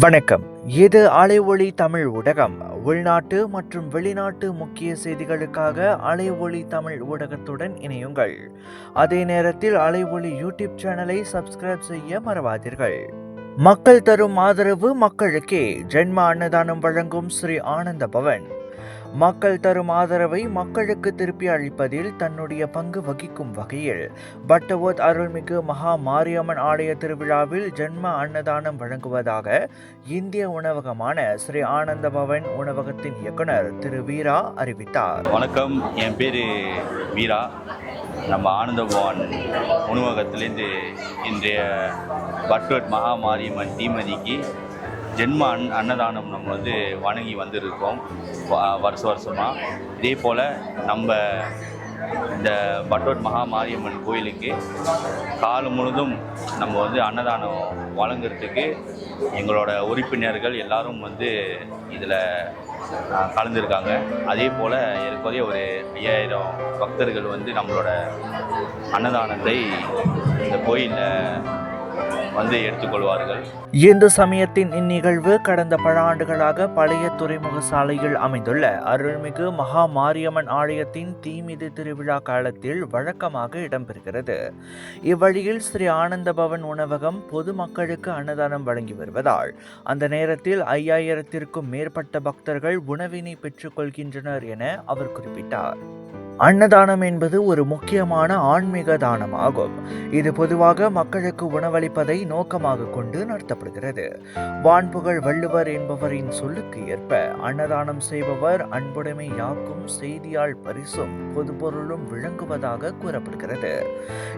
வணக்கம். இது அலை ஒளி தமிழ் ஊடகம். உள்நாட்டு மற்றும் வெளிநாட்டு முக்கிய செய்திகளுக்காக அலை ஒளி தமிழ் ஊடகத்துடன் இணையுங்கள். அதே நேரத்தில் அலை ஒளி யூடியூப் சேனலை சப்ஸ்கிரைப் செய்ய மறவாதீர்கள். மக்கள் தரும் ஆதரவு மக்களுக்கே. ஜென்ம அன்னதானம் வழங்கும் ஸ்ரீ ஆனந்த பவன். மக்கள் தரும் ஆதரவை மக்களுக்கு திருப்பி அளிப்பதில் தன்னுடைய பங்கு வகிக்கும் வகையில் பட்டவோத் அருள்மிகு மகா மாரியம்மன் ஆலய திருவிழாவில் ஜென்ம அன்னதானம் வழங்குவதாக இந்திய உணவகமான ஸ்ரீ ஆனந்த பவன் உணவகத்தின் இயக்குனர் திரு வீரா அறிவித்தார். வணக்கம். என் பேர் வீரா. நம்ம ஆனந்தபவன் உணவகத்திலேருந்து இன்றைய பட்வட் மகா மாரியம்மன் தீமதிக்கு ஜென்ம அன் அன்னதானம் நம்ம வந்து வணங்கி வந்திருக்கோம். வருஷ வருஷமாக இதே போல் நம்ம இந்த பட்டோட் மகா மாரியம்மன் கோயிலுக்கு காலம் முழுதும் நம்ம வந்து அன்னதானம் வழங்குறதுக்கு எங்களோட உறுப்பினர்கள் எல்லாரும் வந்து இதில் கலந்துருக்காங்க. அதே போல் ஏற்கனவே ஒரு ஐயாயிரம் பக்தர்கள் வந்து நம்மளோட அன்னதானத்தை இந்த கோயிலில் வந்து எடுத்துக்கொள்வார்கள். இந்து சமயத்தின் இந்நிகழ்வு கடந்த பல ஆண்டுகளாக பழைய துறைமுக சாலையில் அமைந்துள்ள அருள்மிகு மகா மாரியம்மன் ஆலயத்தின் தீமிதி திருவிழா காலத்தில் வழக்கமாக இடம்பெறுகிறது. இவ்வழியில் ஸ்ரீ ஆனந்த பவன் உணவகம் பொதுமக்களுக்கு அன்னதானம் வழங்கி வருவதால் அந்த நேரத்தில் ஐயாயிரத்திற்கும் மேற்பட்ட பக்தர்கள் உணவினை பெற்றுக்கொள்கின்றனர் என அவர் குறிப்பிட்டார். அன்னதானம் என்பது ஒரு முக்கியமான ஆன்மீக தானமாகும். இது பொதுவாக மக்களுக்கு உணவளிப்பதை நோக்கமாக கொண்டு நடத்தப்படுகிறது. வான்புகழ் வள்ளுவர் என்பவரின் சொல்லுக்கு ஏற்ப அன்னதானம் செய்பவர் அன்புடைமை யாக்கும் செய்தியால் பரிசும் பொதுப்பொருளும் விளங்குவதாக கூறப்படுகிறது.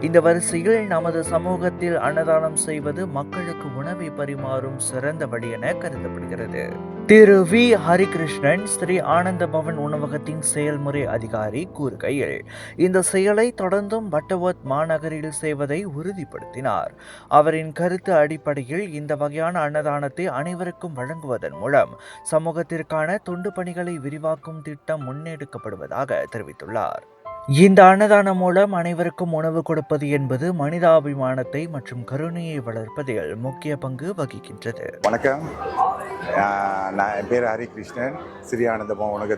இந்த வரிசையில் நமது சமூகத்தில் அன்னதானம் செய்வது மக்களுக்கு உணவை பரிமாறும் சிறந்த வழி என கருதப்படுகிறது. திரு வி. ஹரிகிருஷ்ணன் ஸ்ரீ ஆனந்த பவன் உணவகத்தின் செயல்முறை அதிகாரி கூறுகையில் இந்த செயலை தொடர்ந்தும் பட்டவத் மாநகரில் செய்வதை உறுதிப்படுத்தினார். அவரின் கருத்து அடிப்படையில் இந்த வகையான அன்னதானத்தை அனைவருக்கும் வழங்குவதன் மூலம் சமூகத்திற்கான தொண்டு பணிகளை விரிவாக்கும் திட்டம் முன்னெடுக்கப்படுவதாக தெரிவித்துள்ளார். இந்த அன்னதானம் மூலம் அனைவருக்கும் உணவு கொடுப்பது என்பது மனிதாபிமானத்தை மற்றும் கருணையை வளர்ப்பதில் முக்கிய பங்கு வகிக்கின்றது. வணக்கம். நான் என் பேர் ஹரிகிருஷ்ணன். ஸ்ரீ ஆனந்தபம்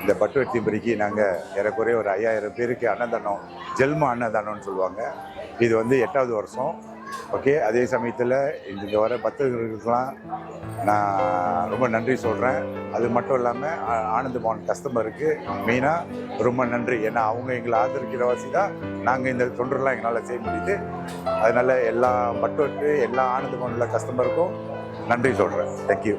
இந்த பட்டுவட்டி முறைக்கு நாங்கள் ஏறக்குறைய ஒரு ஐயாயிரம் பேருக்கு அன்னதானம் ஜெல்ம அன்னதானம்னு சொல்லுவாங்க. இது வந்து எட்டாவது வருஷம். ஓகே அதே சமயத்தில் இங்கே வர பக்தர்களுக்கெல்லாம் நான் ரொம்ப நன்றி சொல்கிறேன் அது மட்டும் இல்லாமல் ஆனந்த பவன் கஸ்டமருக்கு மெயினாக ரொம்ப நன்றி. ஏன்னா அவங்க எங்களை ஆதரிக்கிற வாசி தான் நாங்கள் இந்த தொண்டரெலாம் எங்களால் செய்ய முடியுது. அதனால் எல்லா மட்டும் எல்லா ஆனந்த பவன் உள்ள கஸ்டமருக்கும் நன்றி சொல்கிறேன் தேங்க்யூ